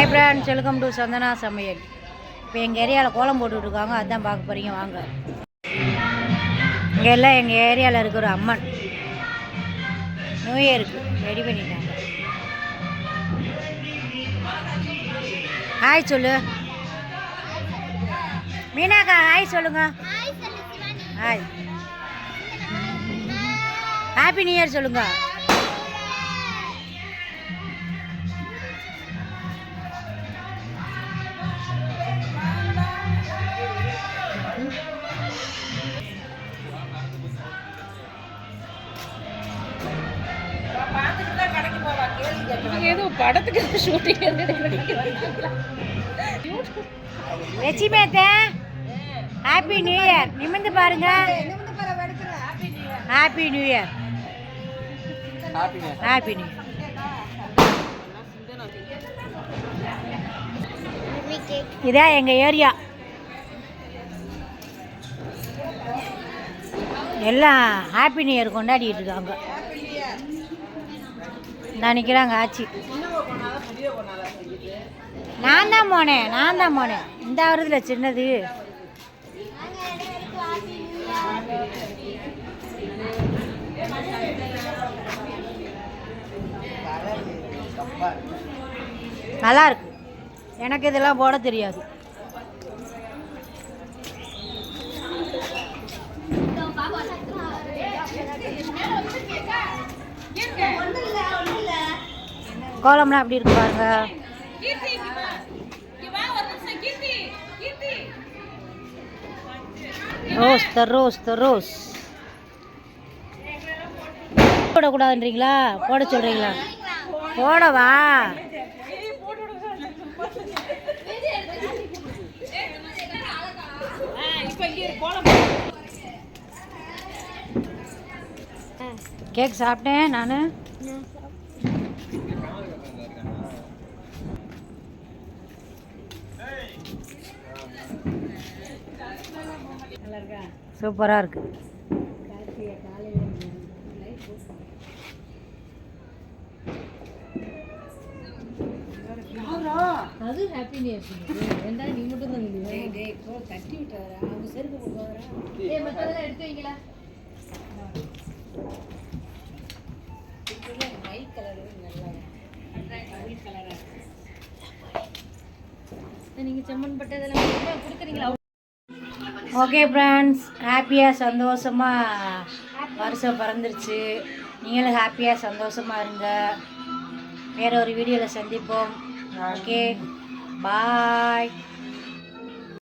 Hi friend welcome to Chandana Samayal இப்போ எங்கள் ஏரியாவில் கோலம் போட்டுட்டு இருக்காங்க அதான் பார்க்க போகிறீங்க வாங்க. இங்கே எல்லாம் எங்கள் ஏரியாவில் இருக்கிற அம்மன். நியூ இயருக்கு ரெடி பண்ணிட்டாங்க. ஹாய் சொல்லு. மீனாக்கா ஹாய் சொல்லுங்க. ஹாய் ஹாப்பி நியூ இயர் சொல்லுங்க ஏதோ படத்துக்கு ஷூட்டிங் லட்சுமேத்த ஹாப்பி நியூ இயர் நிமிர்ந்து பாருங்க. Happy new year happy new இதான் எங்கள் ஏரியா எல்லாம் ஹாப்பி நியூ இயர் கொண்டாடிட்டு இருக்காங்க. நான் நிற்கிறாங்க ஆச்சி நான் தான் போனேன் நான் தான் போனேன் இந்த வருதுல சின்னது நல்லா இருக்கு எனக்கு இதெல்லாம் போட தெரியாது கோலம்லாம் எப்படி இருக்கு பாருங்க. ரோஸ் த ரோஸ் த ரோஸ் போடக்கூடாதுன்றீங்களா? போட சொல்கிறீங்களா போடவா? கேக் சாப்பிட்டேன் நான். சூப்பராக இருக்கு அது ஹாப்பி நியூ இயர் ஏண்டா நீ மட்டும் தான் இல்லையா டேய் போ தட்டி விட்டாரா? அவங்க செருப்பு கொடுப்பாரா ஏய் மத்ததெல்லாம் எடுத்து வைங்களா? ஒயிட் கலர் நல்லா ஒயிட் கலரா நீங்க செம்மண் பட்டதெல்லாம் கொடுக்குறீங்களா? ஓகே ஃப்ரெண்ட்ஸ் ஹாப்பியாக சந்தோஷமாக வருஷம் பிறந்துருச்சு. நீங்களும் ஹாப்பியாக சந்தோஷமாக இருங்க. வேற ஒரு வீடியோவில் சந்திப்போம். Okay bye